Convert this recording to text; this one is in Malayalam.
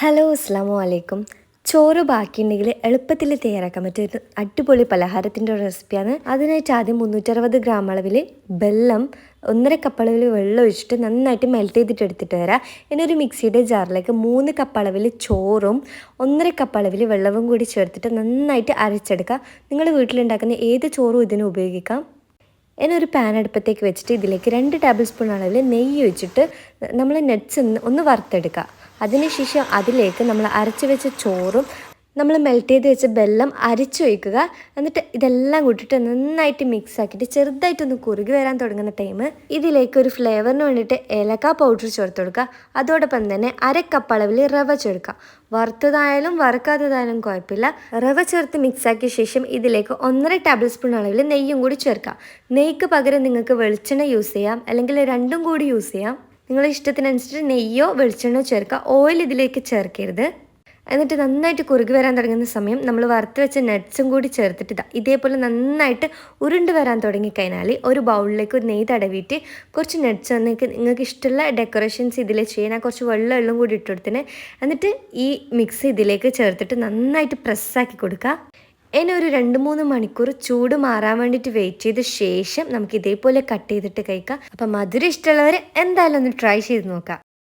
ഹലോ അസ്സാം വലൈക്കും ചോറ് ബാക്കിയുണ്ടെങ്കിൽ എളുപ്പത്തിൽ തയ്യാറാക്കാൻ പറ്റുന്ന അടിപൊളി പലഹാരത്തിന്റെ ഒരു റെസിപ്പിയാണ്. അതിനായിട്ട് ആദ്യം മുന്നൂറ്ററുപത് ഗ്രാം അളവിൽ വെള്ളം ഒന്നര കപ്പ് അളവിൽ വെള്ളം ഒഴിച്ചിട്ട് നന്നായിട്ട് മെൽറ്റ് ചെയ്തിട്ട് എടുത്തിട്ട് വരാം. ഇനി ഒരു മിക്സിയുടെ ജാറിലേക്ക് മൂന്ന് കപ്പ് അളവിൽ ചോറും ഒന്നര കപ്പ് അളവിൽ വെള്ളവും കൂടി ചേർത്തിട്ട് നന്നായിട്ട് അരച്ചെടുക്കുക. നിങ്ങൾ വീട്ടിലുണ്ടാക്കുന്ന ഏത് ചോറും ഇതിന് ഉപയോഗിക്കാം? ഇനി ഒരു പാൻ അടുപ്പത്തേക്ക് വെച്ചിട്ട് ഇതിലേക്ക് രണ്ട് ടേബിൾ സ്പൂൺ അളവിൽ നെയ്യ് ഒഴിച്ചിട്ട് നമ്മൾ നെറ്റ്സ് ഒന്ന് വറുത്തെടുക്കുക. അതിനുശേഷം അതിലേക്ക് നമ്മൾ അരച്ച് വെച്ച ചോറും നമ്മൾ മെൽറ്റ് ചെയ്ത് വെച്ച വെള്ളം അരിച്ചൊഴിക്കുക എന്നിട്ട് ഇതെല്ലാം കൂട്ടിയിട്ട് നന്നായിട്ട് മിക്സ് ആക്കിയിട്ട് ചെറുതായിട്ടൊന്ന് കുറുകി വരാൻ തുടങ്ങുന്ന ടൈം ഇതിലേക്ക് ഒരു ഫ്ലേവറിന് വേണ്ടിയിട്ട് ഏലക്ക പൗഡർ ചേർത്ത് കൊടുക്കുക. അതോടൊപ്പം തന്നെ അര കപ്പ് അളവിൽ റവ ചേർക്കുക. വറുത്തതായാലും വറുക്കാത്തതായാലും കുഴപ്പമില്ല. റവ ചേർത്ത് മിക്സ് ആക്കിയ ശേഷം ഇതിലേക്ക് ഒന്നര ടേബിൾ സ്പൂൺ അളവിൽ നെയ്യും കൂടി ചേർക്കാം നെയ്ക്ക് പകരം നിങ്ങൾക്ക് വെളിച്ചെണ്ണ യൂസ് ചെയ്യാം. അല്ലെങ്കിൽ രണ്ടും കൂടി യൂസ് ചെയ്യാം. നിങ്ങളുടെ ഇഷ്ടത്തിനനുസരിച്ച് നെയ്യോ വെളിച്ചെണ്ണയോ ചേർക്കുക. ഓയിൽ ഇതിലേക്ക് ചേർക്കരുത്. എന്നിട്ട് നന്നായിട്ട് കുറുകി വരാൻ തുടങ്ങുന്ന സമയം നമ്മൾ വറുത്ത് വെച്ച നട്ട്സും കൂടി ചേർത്തിട്ട് ഇതാ ഇതേപോലെ നന്നായിട്ട് ഉരുണ്ട് വരാൻ തുടങ്ങിക്കഴിഞ്ഞാൽ ഒരു ബൗളിലേക്ക് ഒരു നെയ്യ് തടവിയിട്ട് കുറച്ച് നട്ട്സ് നിങ്ങൾക്ക് നിങ്ങൾക്ക് ഇഷ്ടമുള്ള ഡെക്കറേഷൻസ് ഇതിൽ ചെയ്യാൻ കുറച്ച് വെള്ളം എള്ളും കൂടി ഇട്ടെടുത്തിന് എന്നിട്ട് ഈ മിക്സ് ഇതിലേക്ക് ചേർത്തിട്ട് നന്നായിട്ട് പ്രസ്സാക്കി കൊടുക്കുക. ഇനി ഒരു രണ്ട് മൂന്ന് മണിക്കൂർ ചൂട് മാറാൻ വേണ്ടിയിട്ട് വെയിറ്റ് ചെയ്ത ശേഷം നമുക്ക് ഇതേപോലെ കട്ട് ചെയ്തിട്ട് കഴിക്കാം. അപ്പം മധുരം ഇഷ്ടമുള്ളവർ എന്തായാലും ഒന്ന് ട്രൈ ചെയ്ത് നോക്കാം.